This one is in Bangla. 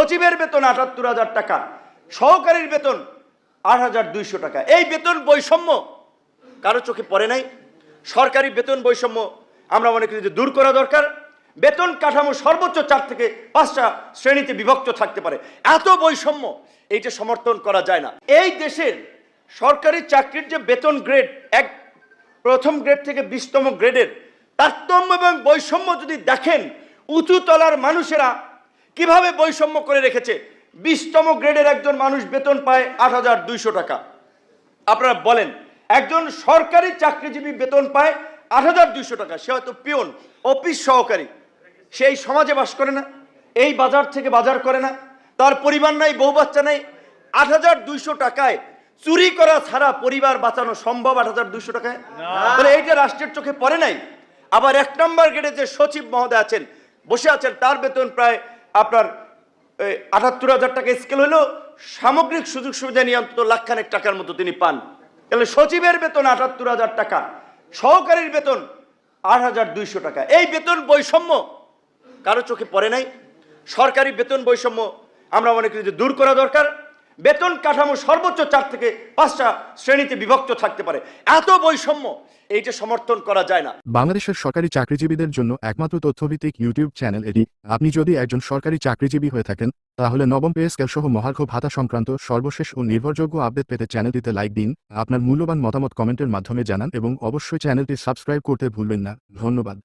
সচিবের বেতন আটাত্তর হাজার টাকা, সহকারীর বেতন আট হাজার দুইশো টাকা। এই বেতন বৈষম্য কারও চোখে পড়ে নাই। সরকারি বেতন বৈষম্য আমরা মনে করি যে দূর করা দরকার। বেতন কাঠামো সর্বোচ্চ চার থেকে পাঁচটা শ্রেণীতে বিভক্ত থাকতে পারে। এত বৈষম্য এইটা সমর্থন করা যায় না। এই দেশের সরকারি চাকরির যে বেতন গ্রেড, এক প্রথম গ্রেড থেকে বিশতম গ্রেডের তারতম্য এবং বৈষম্য যদি দেখেন, উঁচু তলার মানুষেরা কীভাবে বৈষম্য করে রেখেছে? বিশতম গ্রেডের একজন মানুষ বেতন পায় আট হাজার দুইশো টাকা। আপনারা বলেন একজন সরকারি চাকরিজীবী বেতন পায় আট হাজার দুইশো টাকা সে হয়তো পিয়ন অফিস সহকারী। সেই সমাজে বাস করে না এই বাজার থেকে বাজার করে না তার পরিবার নাই বউ বাচ্চা নাই। আট হাজার দুইশো টাকায় চুরি করা ছাড়া পরিবার বাঁচানো সম্ভব আট হাজার দুইশো টাকায়? তাহলে এইটা রাষ্ট্রের চোখে পড়ে নাই আবার এক নম্বর গেটে যে সচিব মহোদয় আছেন বসে আছেন তার বেতন প্রায় আপনার আটাত্তর হাজার টাকা স্কেল হলেও সামগ্রিক সুযোগ সুবিধা নিয়ে অন্তত লাখখানেক টাকার মতো তিনি পান। তাহলে সচিবের বেতন আটাত্তর হাজার টাকা, সহকারীর বেতন আট হাজার দুইশো টাকা। এই বেতন বৈষম্য কারও চোখে পড়ে নাই। সরকারি বেতন বৈষম্য আমরা মনে করি যে দূর করা দরকার। বেতন কাঠামো সর্বোচ্চ চার থেকে পাঁচটা শ্রেণীতে বিভক্ত থাকতে পারে। এত বৈষম্য, এইটা সমর্থন করা যায় না। বাংলাদেশের সরকারি চাকরিজীবীদের জন্য একমাত্র তথ্যভিত্তিক ইউটিউব চ্যানেল এটি। আপনি যদি একজন সরকারি চাকরিজীবী হয়ে থাকেন, তাহলে নবম পে স্কেল সহ মহার্ঘ ভাতা সংক্রান্ত সর্বশেষ ও নির্ভরযোগ্য আপডেট পেতে চ্যানেলটিতে লাইক দিন, আপনার মূল্যবান মতামত কমেন্টের মাধ্যমে জানান এবং অবশ্যই চ্যানেলটি সাবস্ক্রাইব করতে ভুলবেন না। ধন্যবাদ।